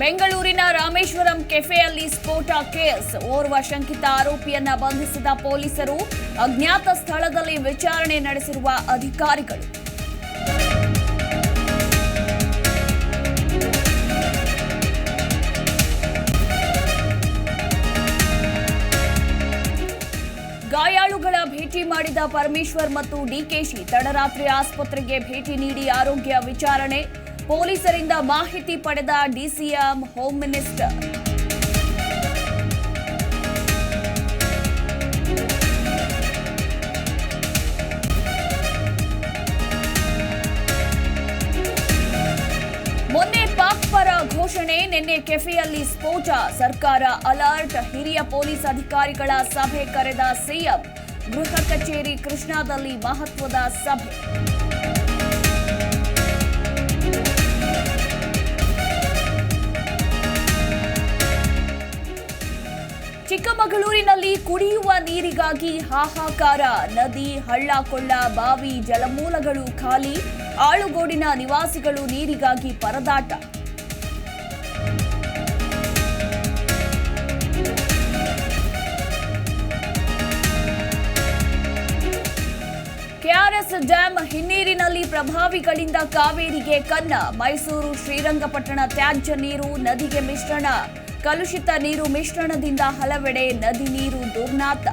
ಬೆಂಗಳೂರಿನ ರಾಮೇಶ್ವರಂ ಕೆಫೆಯಲ್ಲಿ ಸ್ಫೋಟ ಕೇಸ್. ಓರ್ವ ಶಂಕಿತ ಆರೋಪಿಯನ್ನ ಬಂಧಿಸಿದ ಪೊಲೀಸರು ಅಜ್ಞಾತ ಸ್ಥಳದಲ್ಲಿ ವಿಚಾರಣೆ ನಡೆಸಿರುವ ಅಧಿಕಾರಿಗಳು. ಗಾಯಾಳುಗಳ ಭೇಟಿ ಮಾಡಿದ ಪರಮೇಶ್ವರ್ ಮತ್ತು ಡಿಕೆಶಿ ತಡರಾತ್ರಿ ಆಸ್ಪತ್ರೆಗೆ ಭೇಟಿ ನೀಡಿ ಆರೋಗ್ಯ ವಿಚಾರಣೆ. ಪೊಲೀಸರಿಂದ ಮಾಹಿತಿ ಪಡೆದ ಡಿಸಿಎಂ ಹೋಮ್ ಮಿನಿಸ್ಟರ್. ಮೊನ್ನೆ ಪಾಕ್ ಪರ ಘೋಷಣೆ, ನಿನ್ನೆ ಕೆಫೆಯಲ್ಲಿ ಸ್ಫೋಟ. ಸರ್ಕಾರ ಅಲರ್ಟ್. ಹಿರಿಯ ಪೊಲೀಸ್ ಅಧಿಕಾರಿಗಳ ಸಭೆ ಕರೆದ ಸಿಎಂ. ಗೃಹ ಕಚೇರಿ ಕೃಷ್ಣಾದಲ್ಲಿ ಮಹತ್ವದ ಸಭೆ. ಚಿಕ್ಕಮಗಳೂರಿನಲ್ಲಿ ಕುಡಿಯುವ ನೀರಿಗಾಗಿ ಹಾಹಾಕಾರ. ನದಿ, ಹಳ್ಳ, ಕೊಳ್ಳ, ಬಾವಿ, ಜಲಮೂಲಗಳು ಖಾಲಿ. ಆಳುಗೋಡಿನ ನಿವಾಸಿಗಳು ನೀರಿಗಾಗಿ ಪರದಾಟ. ಕೆಆರ್ಎಸ್ ಡ್ಯಾಂ ಹಿನ್ನೀರಿನಲ್ಲಿ ಪ್ರಭಾವಿಗಳಿಂದ ಕಾವೇರಿಗೆ ಕನ್ನ. ಮೈಸೂರು, ಶ್ರೀರಂಗಪಟ್ಟಣ ತ್ಯಾಜ್ಯ ನೀರು ನದಿಗೆ ಮಿಶ್ರಣ. ಕಲುಷಿತ ನೀರು ಮಿಶ್ರಣದಿಂದ ಹಲವೆಡೆ ನದಿ ನೀರು ದುರ್ನಾತ.